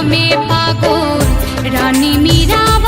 নামে পাগল। রানী মীরা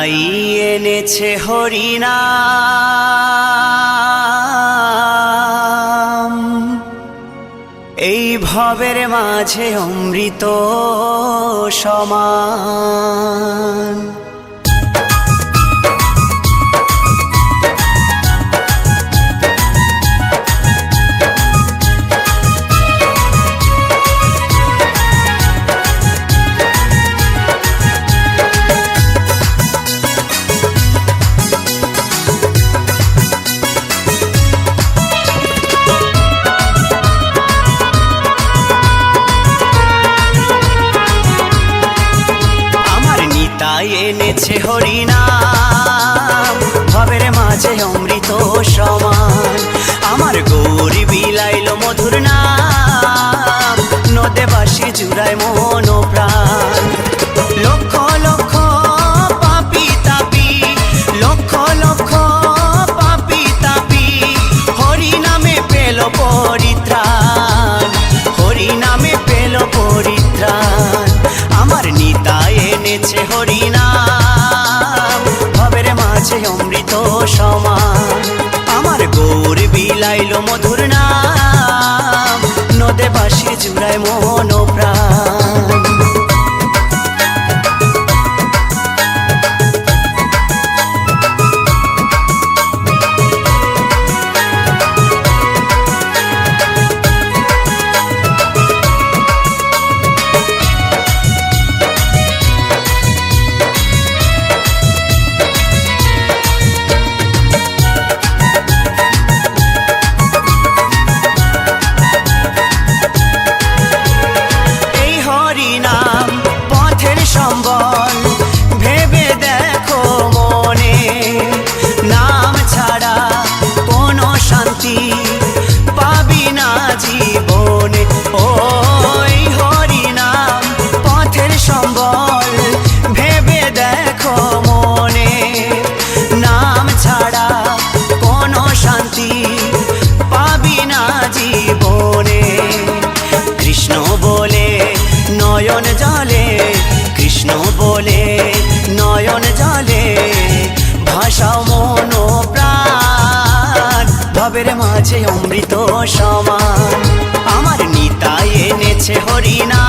নাই এনেছে হরিণা এই ভবের মাঝে অমৃত সমান। সে হরিণা como tú. অমৃত সমান। আমার নিতাই এনেছে হরিনা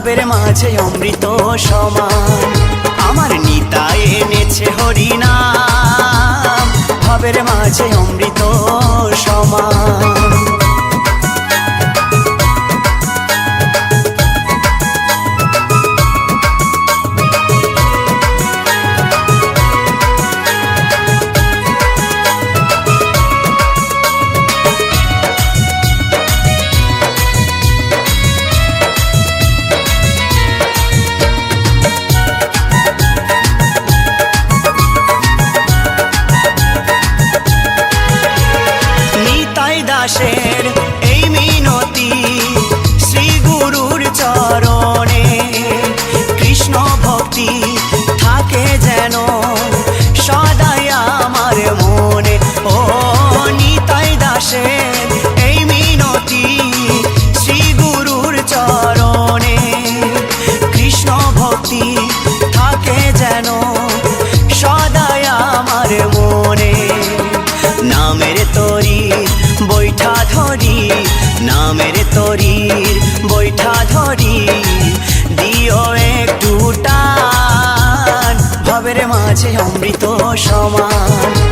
ভাবের মাঝে অমৃত সমান। আমার নিতা এনেছে হরিনাম। ভাবের মাঝে অমৃত সমান। আছে অমৃত সমাজ